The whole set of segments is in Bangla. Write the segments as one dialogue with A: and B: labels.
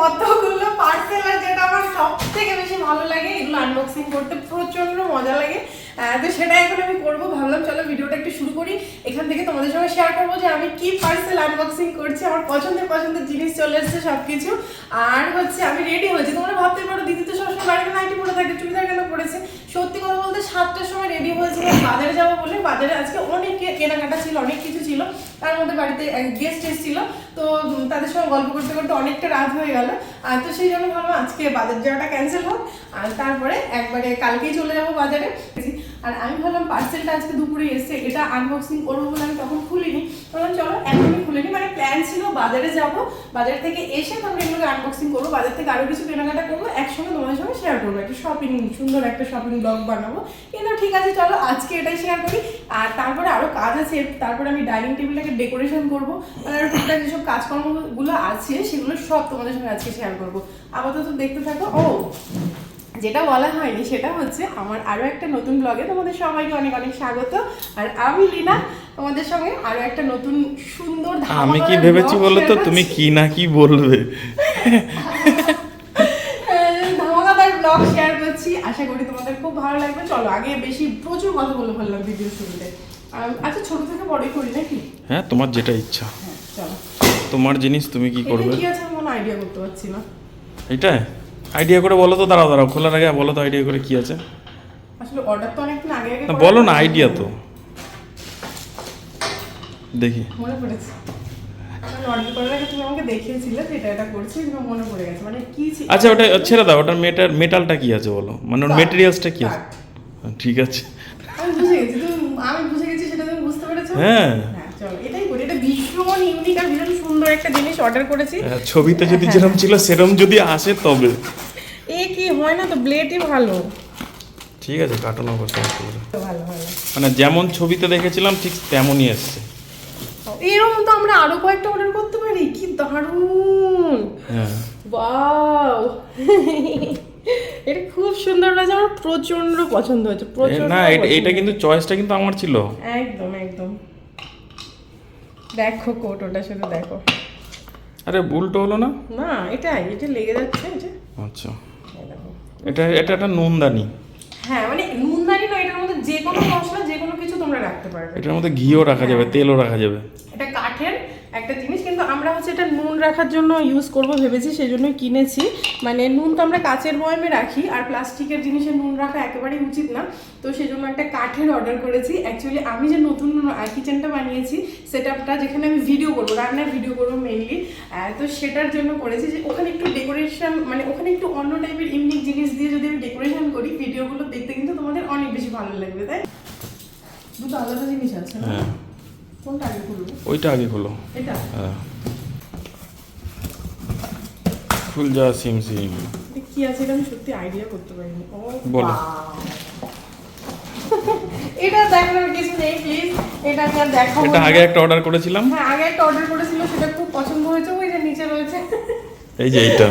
A: কতগুলো পার্সেল আর যেটা আমার সব থেকে বেশি ভালো লাগে, এগুলো আনবক্সিং করতে প্রচণ্ড মজা লাগে। তো সেটা এখন আমি করব। ভাবলাম, চলো ভিডিওটা একটু শুরু করি। এখান থেকে তোমাদের সঙ্গে শেয়ার করব যে আমি কি পার্সেল আনবক্সিং করছি, আমার পছন্দের পছন্দের জিনিস চলে এসেছে সবকিছু। আর হচ্ছে আমি রেডি হয়েছি। তোমরা ভাবতে পারো, দিদি তো সবসময় বাড়িতে নাইটি পরে থাকে, চুড়িদার কেন পড়েছে সত্যি কথা বলতে সাতটার সময় রেডি হয়েছিল বাজারে যাব বলে। বাজারে আজকে অনেক কেনাকাটা ছিল, অনেক কিছু ছিল। তার মধ্যে বাড়িতে গেস্ট এসেছিল। তো তাদের সঙ্গে গল্প করতে করতে অনেকটা রাত হয়ে গেল। আর তো সেই জন্য ভাবলাম আজকে বাজার যাওয়াটা ক্যান্সেল হোক। আর তারপরে একবারে কালকেই চলে যাব বাজারে। আর আমি ভাবলাম পার্সেলটা আজকে দুপুরে এসে এটা আনবক্সিং করব বলে আমি তখন খুলিনি। বললাম, চলো এখনই খুলিনি মানে প্ল্যান ছিল, বাজারে যাব। বাজার থেকে এসে তারপরে এগুলোকে আনবক্সিং করব। বাজার থেকে আরও কিছু কেনাকাটা করব, একসঙ্গে তোমাদের সঙ্গে শেয়ার করব। একটা শপিং সুন্দর একটা শপিং ব্লগ বানাবো। কিন্তু ঠিক আছে, চলো, আজকে এটাই শেয়ার করি। আর তারপরে আরও কাজ আছে। তারপরে আমি ডাইনিং টেবিলটাকে ডেকোরেশন করব। আর টুকটাক যেসব কাজকর্মগুলো আছে, সেগুলো সব তোমাদের সঙ্গে আজকে শেয়ার করব। আপাতত দেখতে থাকো। ও যেটা বলা হয়নি সেটা হচ্ছে আমার আরও একটা নতুন ব্লগে তোমাদের সবাইকে অনেক অনেক স্বাগত। আর আমি লীনা তোমাদের সঙ্গে আরও একটা নতুন সুন্দর
B: আমি কি ভেবেছি বলো তো তুমি কি না কি বলবে?
A: ধামাকাদার ব্লগ শেয়ার করছি। আশা করি তোমাদের খুব ভালো লাগবে। চলো আগে বেশি প্রচুর কথা বলে ফেললাম ভিডিও শুরুতে আচ্ছা ছোট থেকে বড়ই করি নাকি?
B: হ্যাঁ তোমার যেটা ইচ্ছা।
A: হ্যাঁ চলো।
B: তোমার জিনিস তুমি কি করবে?
A: কি আছে আমি কোনো আইডিয়া করতে পারছি না।
B: এটা আইডিয়া করে বলো তো দাঁড়াও দাঁড়াও খোলার আগে বলো তো আইডিয়া করে কি আছে।
A: আসলে অর্ডার তো অনেকদিন আগে আগে
B: বলো না আইডিয়া তো। দেখি।
A: মনে পড়েছে। অর্ডার করার আগে তুমি আমাকে দেখিয়েছিলে যে এটা এটা করছি কিন্তু মনে পড়ে গেছে। মানে কি
B: আচ্ছা ওটা ছেড়ে দাও ওটার মেটাল মেটালটা কি আছে বলো? মানে ওর মেটেরিয়ালসটা কি আছে? হ্যাঁ, ঠিক আছে।
A: আমি বুঝে গেছি তুমি আমি বুঝে গেছি সেটা তুমি বুঝতে পেরেছ?
B: হ্যাঁ।
A: হ্যাঁ চলো এটাই করি। এটা ভীষণ ইউনিক আর ভীষণ সুন্দর একটা জিনিস অর্ডার করেছি।
B: হ্যাঁ, ছবিতে যদি যেরকম ছিল সেরকম যদি আসে তবে।
A: এ কি হয় না তো ব্লেডই ভালো।
B: ঠিক আছে কাটানো করতে
A: ভালো ভালো।
B: মানে যেমন ছবিতে দেখেছিলাম ঠিক তেমনই এসছে।
A: এরকম তো আমরা আরও কয়েকটা অর্ডার করতে পারি কি দারুণ।
B: হ্যাঁ।
A: ওয়াও এটা খুব সুন্দর লাগছে আমার প্রচণ্ড পছন্দ হয়েছে প্রচণ্ড
B: না এটা কিন্তু চয়েসটা কিন্তু আমার ছিল।
A: একদম একদম। দেখো কোট ওটা শুধু দেখো।
B: আরে ভুলটা হলো না?
A: না এটাই এটা লেগে যাচ্ছে এই যে।
B: আচ্ছা। এটা এটা একটা নুনদানি।
A: হ্যাঁ মানে নুনদানি না এটার মধ্যে যে কোনো মশলা যে কোনো কিছু তোমরা রাখতে পারবে।
B: এটার মধ্যে ঘিও রাখা যাবে তেলও রাখা যাবে।
A: এটা কাঠের একটা জিনিস কিন্তু আমরা হচ্ছে এটা নুন রাখার জন্য ইউজ করব ভেবেছি সেই জন্যই কিনেছি। মানে নুন তো আমরা কাচের বয়মে রাখি আর প্লাস্টিকের জিনিসে নুন রাখা একেবারেই উচিত না। তো সেই জন্য একটা কাঠের অর্ডার করেছি। অ্যাকচুয়ালি আমি যে নতুন কিচেনটা বানিয়েছি সেট আপটা যেখানে আমি ভিডিও করব রান্নার ভিডিও করব মেইনলি তো সেটার জন্য করেছি যে ওখানে একটু ডেকোরেশন মানে ওখানে একটু অন্য টাইপের ইউনিক জিনিস দিয়ে যদি আমি ডেকোরেশন করি ভিডিওগুলো দেখতে কিন্তু তোমাদের অনেক বেশি ভালো লাগবে তাই? দুটো আলাদা জিনিস আছে না?
B: হ্যাঁ।
A: কোনটা আগে করব
B: ওইটা আগে হলো
A: এটা?
B: হ্যাঁ। ফুল যা সিম সিম।
A: কি আছে? এটা আমি সত্যি আইডিয়া করতে পারিনি। ও
B: বলো।
A: এটা দেখানোর কিছু নেই প্লিজ এটা আমি আর দেখাবো
B: এটা আগে একটা অর্ডার করেছিলাম।
A: হ্যাঁ আগে একটা অর্ডার করেছিল সেটা খুব পছন্দ হয়েছে। ওই যে নিচে রয়েছে।
B: এই যে এইটা।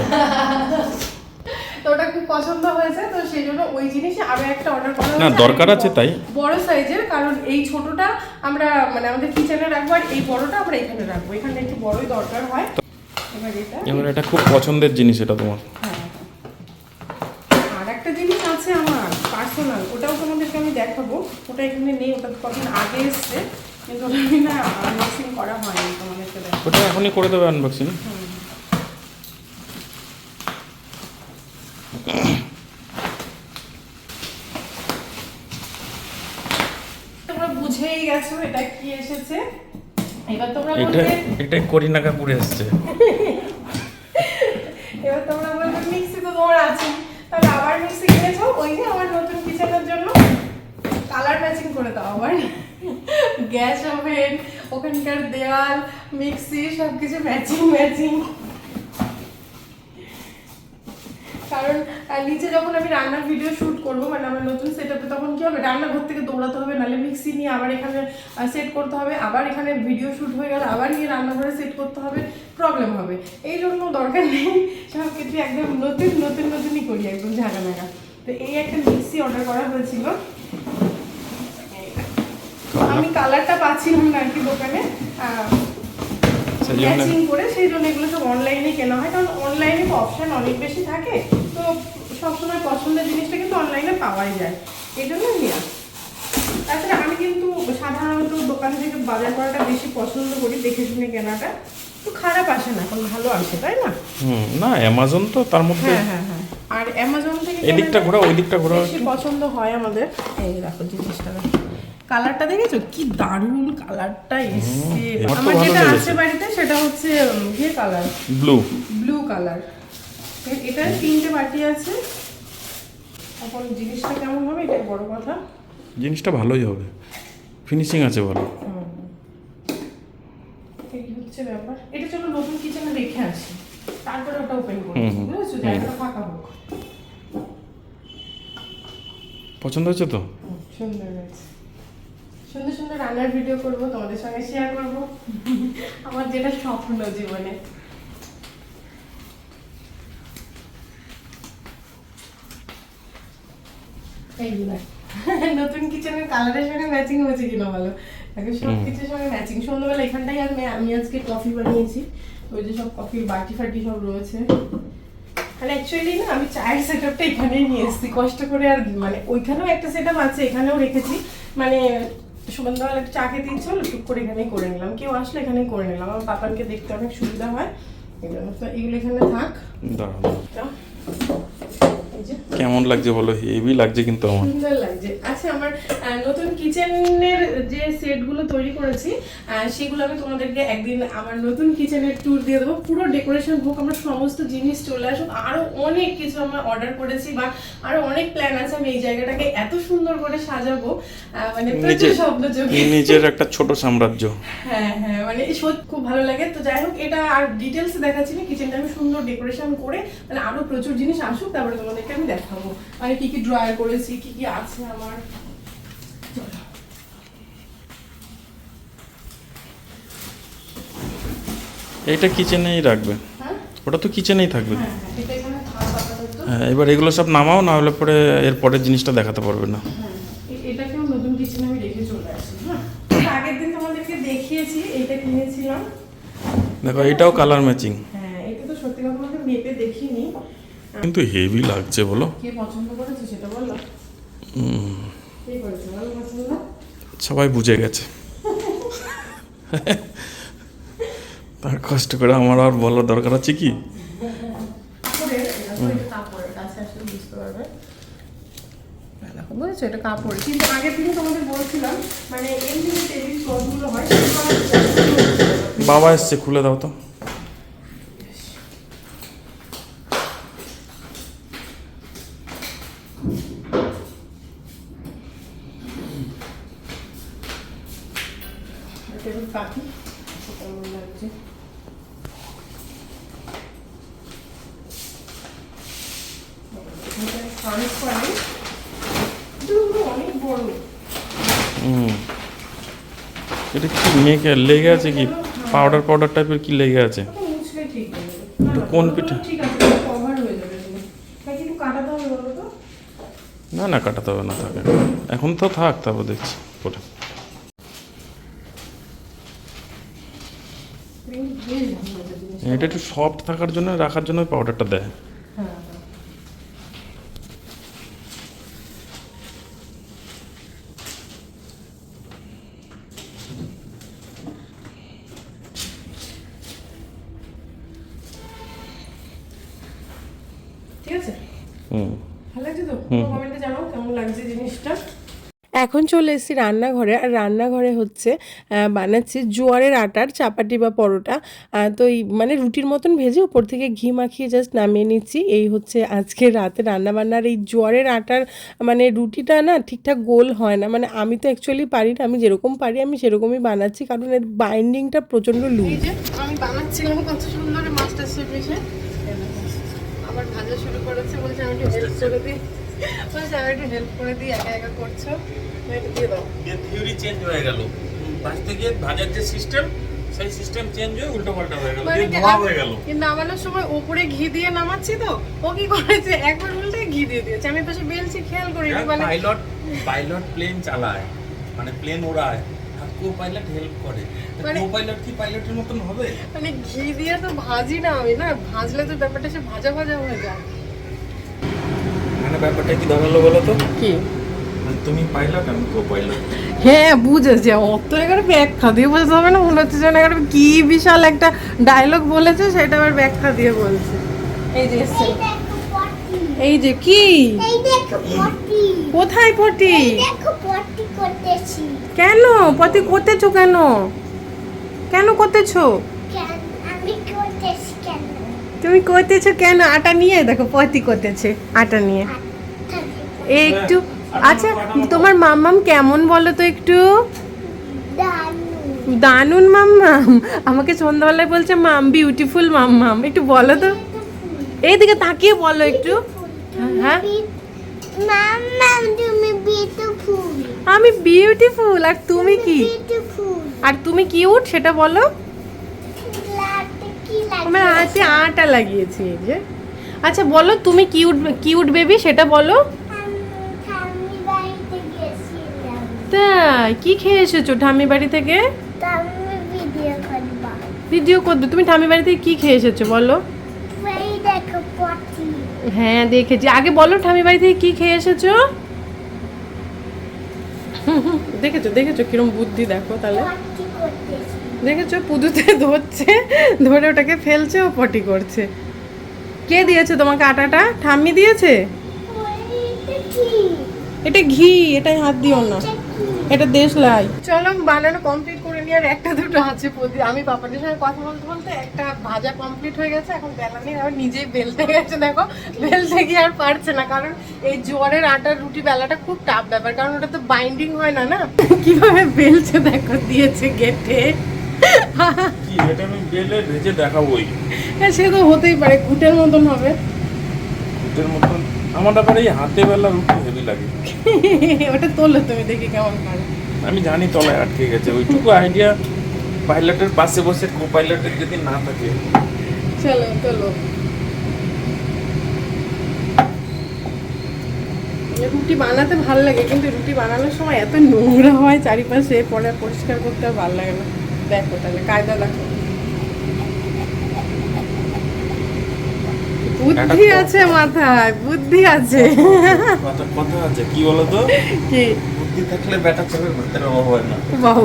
A: তো ওটা খুব পছন্দ হয়েছে তো সেই জন্য ওই জিনিসে আরও একটা অর্ডার করা
B: না, দরকার আছে তাই।
A: বড় সাইজের কারণ এই ছোটটা আমরা মানে আমাদের কিচেনে রাখব আর এই বড়টা আমরা এখানে রাখব। এখানে একটু বড়ই দরকার হয়। এবার এটা?
B: এবার এটা খুব পছন্দের জিনিস এটা তোমার।
A: হ্যাঁ, আর একটা জিনিস আছে আমার পার্সোনাল ওটাও তোমাদেরকে আমি দেখাবো। ওটা এখানে নেই ওটা কদিন আগে এসছে কিন্তু ওটা আমি না আনবক্সিং করা হয়নি তোমাদেরকে দেখাবো।
B: ওটা এখনই করে দেবে আনবক্সিং
A: তোমরা বুঝেই গেছো এটা কি এসেছে। এবার তোমরা
B: এটা এটাই করিনা কাপুর এসছে
A: এবার তোমরা বলবে মিক্সি তো তোমার আছে তাহলে আবার মিক্সি কিনেছো ওই যে আমার নতুন কিচেনের জন্য কালার ম্যাচিং করে দাও আবার। গ্যাস ওভেন, ওখানকার দেওয়াল মিক্সি সব কিছু ম্যাচিং ম্যাচিং কারণ নিচে যখন আমি রান্নার ভিডিও শুট করব মানে আমার নতুন সেট তখন কি হবে? রান্নাঘর থেকে দৌড়াতে হবে, নাহলে মিক্সি নিয়ে আবার এখানে সেট করতে হবে, আবার এখানে ভিডিও শুট হয়ে গেলে, আবার নিয়ে রান্নাঘরে সেট করতে হবে। প্রবলেম হবে। এই জন্য দরকার নেই। সব কিছু একদম নতুন নতুন নতুনই করি একদম ঝাঁকা নাগা তো এই একটা মিক্সি অর্ডার করা হয়েছিল। আমি কালারটা পাচ্ছিলাম না আর কি দোকানে। ম্যাচিং করে সেই জন্য এগুলো সব অনলাইনে কেনা হয়। কারণ অনলাইনে তো অপশন অনেক বেশি থাকে। তো সবসময় পছন্দের জিনিসটা কিন্তু অনলাইনে পাওয়াই যায়। এই জন্য নেওয়া তাছাড়া আমি কিন্তু সাধারণত দোকান থেকে বাজার করাটা বেশি পছন্দ করি দেখে শুনে কেনাটা। তো খারাপ আসে না এখন ভালো আসে তাই না?
B: হুম না অ্যামাজন তো তার মধ্যে
A: হ্যাঁ হ্যাঁ হ্যাঁ। আর অ্যামাজন থেকে
B: এদিকটা ঘোরা ওই দিকটা ঘোরা
A: বেশি পছন্দ হয় আমাদের। এই দেখো জিনিসটা। কালারটা দেখেছ? কি দারুণ কালারটা এসছে।
B: আমার
A: যেটা আছে বাড়িতে সেটা হচ্ছে ইয়ে কালার
B: ব্লু
A: ব্লু কালার এটা তিনটে বাটি আছে। এখন জিনিসটা কেমন হবে? এটাই বড় কথা।
B: জিনিসটা ভালোই হবে। ফিনিশিং আছে ভালো।
A: হচ্ছে ব্যাপার। এটা চলো নতুন কিচেনে রেখে আসি। তারপরে ওটা ওপেন বুঝেছ? জায়গাটা ফাঁকা হোক।
B: পছন্দ হয়েছে তো?
A: সুন্দর হয়েছে। সুন্দর সুন্দর রান্নার ভিডিও করব তোমাদের সঙ্গে শেয়ার করব। আমার যেটা স্বপ্ন জীবনে। এইগুলা নতুন কিচেনের কালারের সঙ্গে ম্যাচিং হয়েছে কিনা বলো? এখন সব কিছুর সঙ্গে ম্যাচিং সন্ধ্যাবেলা এখানটাই আমি আমি আজকে কফি বানিয়েছি। ওই যে সব কফির বাটি ফাটি সব রয়েছে। মানে অ্যাকচুয়ালি না আমি চায়ের সেটআপটা এখানেই নিয়ে এসেছি। কষ্ট করে আর মানে ওইখানেও একটা সেটআপ আছে এখানেও রেখেছি। মানে সন্ধ্যাবেলা একটু চা খেতে ইচ্ছে হলো টুক করে এখানেই করে নিলাম। কেউ আসলে এখানেই করে নিলাম। আমার পাপানকে দেখতে অনেক সুবিধা হয়। তো এগুলো এখানে থাক। যে
B: কেমন লাগছে বলো? হেভি লাগছে কিন্তু আমার।
A: সুন্দর লাগছে। আচ্ছা আমার নতুন কিচেনের যে সেটগুলো তৈরি করেছি সেগুলো আমি তোমাদেরকে একদিন আমার নতুন কিচেনের ট্যুর দিয়ে দেবো। পুরো ডেকোরেশন হোক আমার সমস্ত জিনিস চলে আসুক। আরও অনেক কিছু আমরা অর্ডার করেছি বা আরও অনেক প্ল্যান আছে আমি এই জায়গাটাকে এত সুন্দর করে সাজাবো। মানে প্রচুর চোখে
B: নিজের একটা ছোট সাম্রাজ্য।
A: হ্যাঁ হ্যাঁ মানে সত্যি খুব ভালো লাগে। তো যাই হোক এটা আর ডিটেলস দেখাচ্ছি না। কিচেনটা আমি সুন্দর ডেকোরেশন করে মানে আরও প্রচুর জিনিস আসুক তারপরে তোমাদেরকে আমি দেখাবো। মানে কি কি ড্রয়ার করেছি কি কি আছে আমার? চলো।
B: এইটা কিচেনেই রাখবে।
A: হ্যাঁ?
B: ওটা তো কিচেনেই থাকবে।
A: হ্যাঁ হ্যাঁ, এটা
B: হ্যাঁ এবার এগুলো সব নামাও না হলে পরে এর পরের জিনিসটা দেখাতে পারবে না।
A: এটাকেও নতুন কিচেনে আমি রেখে চলে আসি হ্যাঁ? আগের দিন তোমাদেরকে দেখিয়েছি এইটা কিনেছিলাম।
B: দেখো এটাও কালার ম্যাচিং
A: হ্যাঁ এটা তো সত্যি কথা বলতে মেপে দেখিনি
B: কিন্তু হেভি লাগছে বলো। সবাই বুঝে গেছে। তার কষ্ট করে আমার আর বলার দরকার আছে কি?
A: বুঝেছ এটা কাপড়। কিন্তু আগের দিনে তোমাদের বলছিলাম মানে এমনি টেবিল ক্লথগুলো হয়।
B: বাবা এসছে খুলে দাও তো।
A: কাটি কেমন লাগছে এখানটায় ফ্রান্স অনেক
B: হুম। এটা কি মেঘে লেগে আছে কি? পাউডার পাউডার টাইপের কি লেগে আছে? কোন পিঠে? না না, কাটাতে হবে না, থাকে। এখন তো থাক, তারপর দেখছি। পরে
A: কিন্তু বেশ ভালো লাগে জিনিসটা।
B: এটা একটু সফট থাকার জন্য রাখার জন্য পাউডারটা দেয়
A: হ্যাঁ হ্যাঁ ঠিক আছে
B: হুম
A: ভালো লাগছে তো
B: হুম।
A: কমেন্টে জানাও কেমন লাগছে জিনিসটা এখন চলে এসেছি রান্নাঘরে। আর রান্নাঘরে হচ্ছে বানাচ্ছি জোয়ারের আটার চাপাটি বা পরোটা। তো এই মানে রুটির মতন ভেজে উপর থেকে ঘি মাখিয়ে জাস্ট নামিয়ে নিচ্ছি। এই হচ্ছে আজকে রাতে রান্না বান্নার এই জোয়ারের আটার মানে রুটিটা না ঠিকঠাক গোল হয় না। মানে আমি তো অ্যাকচুয়ালি পারি না। আমি যেরকম পারি, আমি সেরকমই বানাচ্ছি। কারণ এর বাইন্ডিংটা প্রচণ্ড লুজ আমি বানাচ্ছিলাম কত সুন্দর মাস্টার শেফ এসে। আবার ভাজা শুরু করেছে বলছে আমি একটু হেল্প করে দিই। বলছে আমি একটু হেল্প করে দিই, একা একা করছ।
C: থিওরি চেঞ্জ হয়ে গেল। ভাজতে গিয়ে ভাজার যে সিস্টেম সেই সিস্টেম চেঞ্জ হয়ে উল্টো পাল্টা হয়ে গেল
A: মানে
C: ধোয়া হয়ে গেল।
A: কিন্তু নামানোর সময় উপরে ঘি দিয়ে নামাচ্ছি তো? ও কি করেছে? একবার উল্টে ঘি দিয়ে দিয়েছে। আমি পাশে বেলছি খেয়াল করিনি মানে
C: পাইলট পাইলট প্লেন চালায়। মানে প্লেন ওড়ায়। আর কো পাইলট হেল্প করে
A: মানে-
C: কো পাইলট কি পাইলটের মতন হবে?
A: মানে ঘি দিয়ে তো ভাজি না আমি না? ভাজলে তো ব্যাপারটা সে ভাজা ভাজা হয়ে যায়।
C: মানে ব্যাপারটা কি দাঁড়াল বলো তো?
A: কি?
C: তুমি পাইলট আমি কো পাইলট
A: হ্যাঁ বুঝেছি। অত এগারো ব্যাখ্যা দিয়ে বোঝাতে হবে না। মনে হচ্ছে যেন এগারো কি বিশাল একটা ডায়লগ বলেছে সেটা আবার ব্যাখ্যা দিয়ে বলছে। এই যে। এই যে কি?
D: এই দেখো পটি।
A: কোথায় পটি?
D: এই দেখো পটি করতেছি।
A: কেন? পটি করতেছো কেন? কেন করতেছো?
D: কেন? আমি করতেছি কেন?
A: তুমি করতেছো কেন? আটা নিয়ে দেখো পটি করতেছে আটা নিয়ে। এই একটু আচ্ছা তোমার মাম্মাম কেমন বলো তো একটু? দানুন মাম্মাম। আমাকে সন্ধ্যাবেলায় বলছে মাম বিউটিফুল মাম্মাম। একটু বলো তো। এইদিকে তাকিয়ে বলো একটু। হ্যাঁ? আমি বিউটিফুল আর তুমি কি? আর তুমি কি কিউট সেটা বলো। আমার হাতে আটা লাগিয়েছি যে। আচ্ছা বলো তুমি কিউট কিউট বেবি সেটা বলো। তাই কি খেয়ে এসেছ ঠাম্মি বাড়ি থেকে?
D: ভিডিও করবা।
A: তুমি ঠাম্মি বাড়ি থেকে কি খেয়ে এসেছ বলো হ্যাঁ দেখেছি। আগে বলো ঠাম্মি বাড়ি থেকে কি খেয়ে এসেছ দেখেছ দেখেছ কিরম বুদ্ধি দেখো তাহলে? দেখেছ পুদুতে ধরছে ধরে ওটাকে ফেলছে ও পটি করছে। কে দিয়েছে তোমাকে আটাটা? ঠাম্মি দিয়েছে? এটা ঘি এটাই হাত দিও না।
D: এটা কি
A: এটা দেশলাই চলো বানানো কমপ্লিট করে নিয়ে আর একটা দুটো আছে প্রতি আমি পাপাদের সঙ্গে কথা বলতে বলতে একটা ভাজা কমপ্লিট হয়ে গেছে এখন বেলা নিয়ে আবার নিজেই বেলতে গেছে দেখো। বেলতে গিয়ে আর পারছে না কারণ এই জোয়ারের আটার রুটি বেলাটা খুব টাফ ব্যাপার কারণ ওটা তো বাইন্ডিং হয় না না? কীভাবে বেলছে দেখো দিয়েছে গেটে।
B: কি এটা আমি বেলে ভেজে দেখাবোই।
A: হ্যাঁ সে তো হতেই পারে ঘুটের মতন হবে।
B: এটার মতন আমার আবার এই হাতে বেলা রুটি হেভি লাগে।
A: ওটা তোলো তুমি দেখি কেমন পারে
B: আমি জানি তলায় আটকে গেছে। ওইটুকু আইডিয়া পাইলটের পাশে বসে কো পাইলটের যদি না থাকে।
A: চলো তোলো রুটি বানাতে ভালো লাগে কিন্তু রুটি বানানোর সময় এত নোংরা হয় চারিপাশে পরে পরিষ্কার করতে আর ভালো লাগে না। দেখো তাহলে কায়দা দেখো। বুদ্ধি আছে মাথায় বুদ্ধি আছে।
B: কথা কথা আছে কি বলো তো?
A: কি?
B: বুদ্ধি থাকলে বেটা ছেলের ঘুরতে অভাব হয় না।
A: বাবা।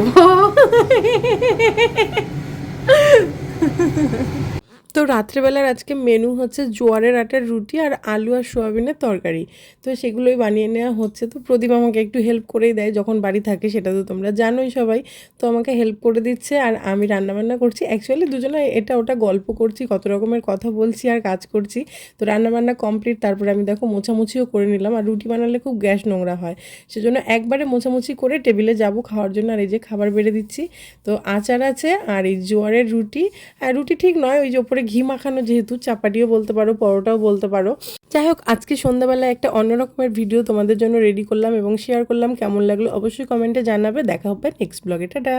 A: তো রাত্রেবেলার আজকে মেনু হচ্ছে জোয়ারের আটার রুটি আর আলু আর সোয়াবিনের তরকারি। তো সেগুলোই বানিয়ে নেওয়া হচ্ছে। তো প্রদীপ আমাকে একটু হেল্প করেই দেয় যখন বাড়ি থাকে, সেটা তো তোমরা জানোই সবাই। তো আমাকে হেল্প করে দিচ্ছে আর আমি রান্নাবান্না করছি। অ্যাকচুয়ালি দুজনে এটা ওটা গল্প করছি, কত রকমের কথা বলছি আর কাজ করছি। তো রান্নাবান্না কমপ্লিট তারপরে আমি দেখো মোছামুছিও করে নিলাম। আর রুটি বানালে খুব গ্যাস নোংরা হয়। সেজন্য একবারে মোছামুছি করে টেবিলে যাব খাওয়ার জন্য। আর এই যে খাবার বেড়ে দিচ্ছি। তো আচার আছে আর এই জোয়ারের রুটি। আর রুটি ঠিক নয়, ওই যে ওপরে ঘি মাখানো যেহেতু, চাপাটিও বলতে পারো, পরোটাও বলতে পারো। যাই হোক আজকে সন্ধ্যাবেলায় একটা অন্যরকমের ভিডিও তোমাদের জন্য রেডি করলাম এবং শেয়ার করলাম। কেমন লাগল অবশ্যই কমেন্টে জানাবে। দেখা হবে নেক্সট ব্লগে টাটা!